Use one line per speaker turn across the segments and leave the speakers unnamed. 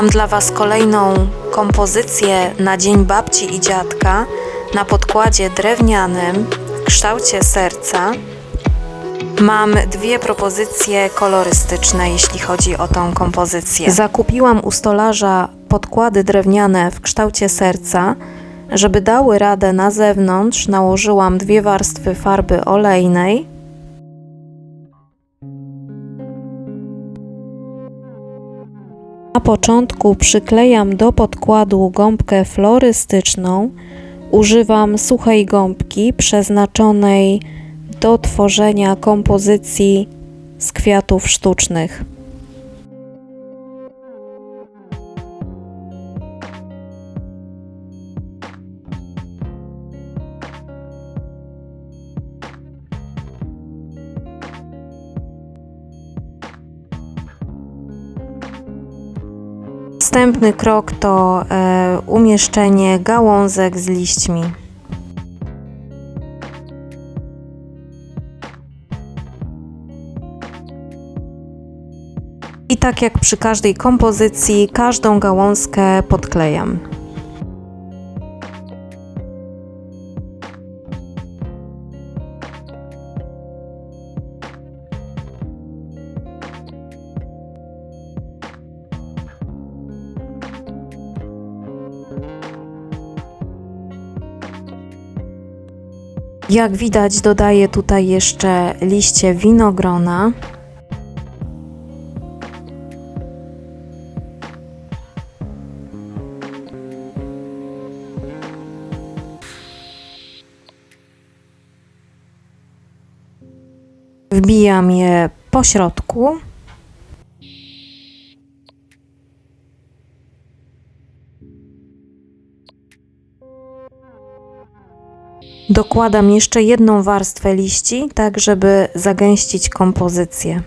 Mam dla Was kolejną kompozycję na Dzień Babci i Dziadka na podkładzie drewnianym w kształcie serca. Mam dwie propozycje kolorystyczne, jeśli chodzi o tą kompozycję. Zakupiłam u stolarza podkłady drewniane w kształcie serca. Żeby dały radę na zewnątrz, nałożyłam dwie warstwy farby olejnej. Na początku przyklejam do podkładu gąbkę florystyczną. Używam suchej gąbki przeznaczonej do tworzenia kompozycji z kwiatów sztucznych. Następny krok to e, umieszczenie gałązek z liśćmi. I tak jak przy każdej kompozycji, każdą gałązkę podklejam. Jak widać, dodaję tutaj jeszcze liście winogrona. Wbijam je po środku. Dokładam jeszcze jedną warstwę liści, tak żeby zagęścić kompozycję.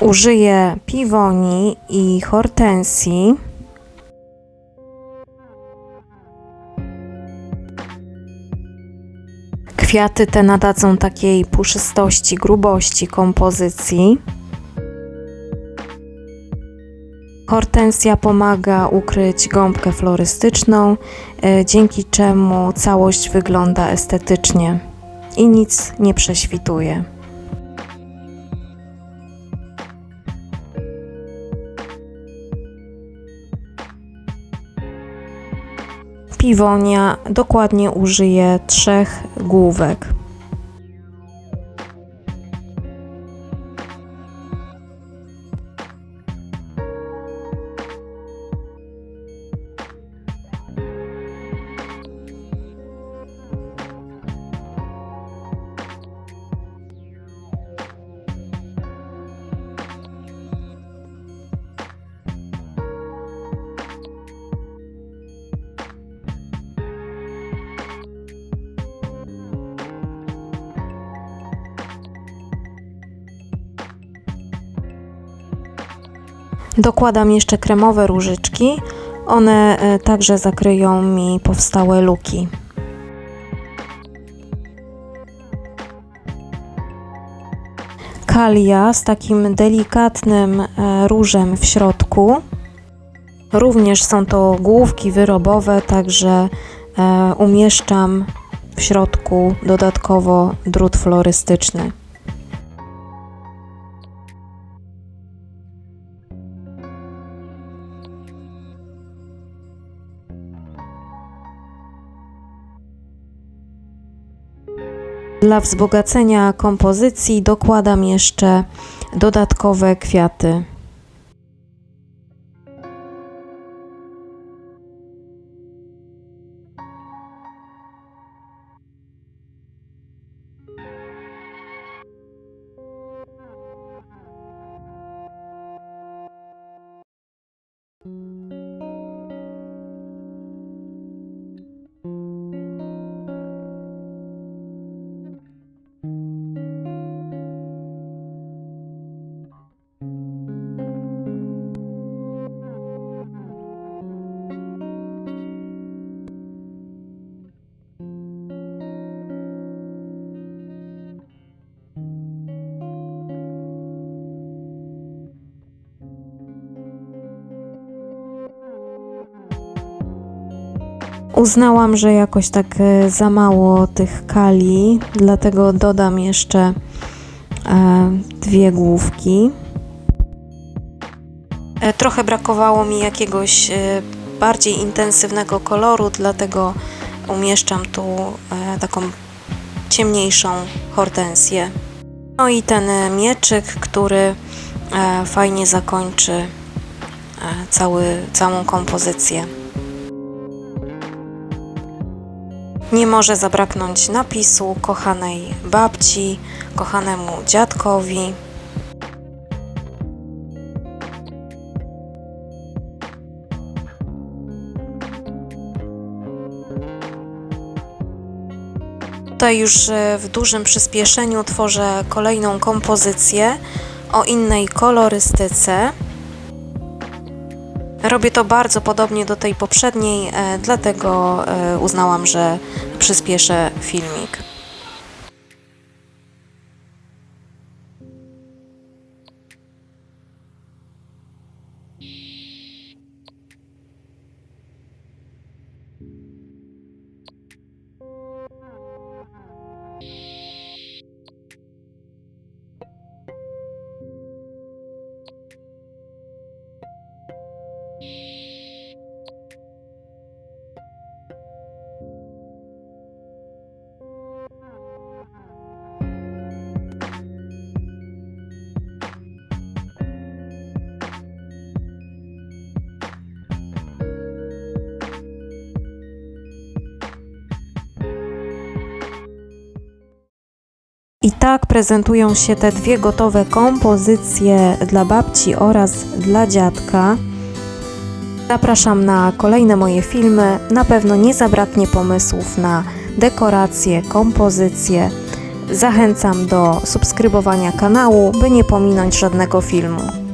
Użyję piwoni i hortensji. Kwiaty te nadadzą takiej puszystości, grubości kompozycji. Hortensja pomaga ukryć gąbkę florystyczną, e, dzięki czemu całość wygląda estetycznie i nic nie prześwituje. Piwonia dokładnie użyję trzech główek. Dokładam jeszcze kremowe różyczki. One e, także zakryją mi powstałe luki. Kalia z takim delikatnym e, różem w środku. Również są to główki wyrobowe, także e, umieszczam w środku dodatkowo drut florystyczny. Dla wzbogacenia kompozycji dokładam jeszcze dodatkowe kwiaty. Uznałam, że jakoś tak e, za mało tych kali, dlatego dodam jeszcze e, dwie główki. E, Trochę brakowało mi jakiegoś bardziej intensywnego koloru, dlatego umieszczam tu taką ciemniejszą hortensję. No i ten mieczyk, który fajnie zakończy cały, całą kompozycję. Nie może zabraknąć napisu kochanej babci, kochanemu dziadkowi. Tutaj już e, w dużym przyspieszeniu tworzę kolejną kompozycję o innej kolorystyce. Robię to bardzo podobnie do tej poprzedniej, e, dlatego e, uznałam, że przyspieszę filmik. I tak prezentują się te dwie gotowe kompozycje dla babci oraz dla dziadka. Zapraszam na kolejne moje filmy. Na pewno nie zabraknie pomysłów na dekoracje, kompozycje. Zachęcam do subskrybowania kanału, by nie pominąć żadnego filmu.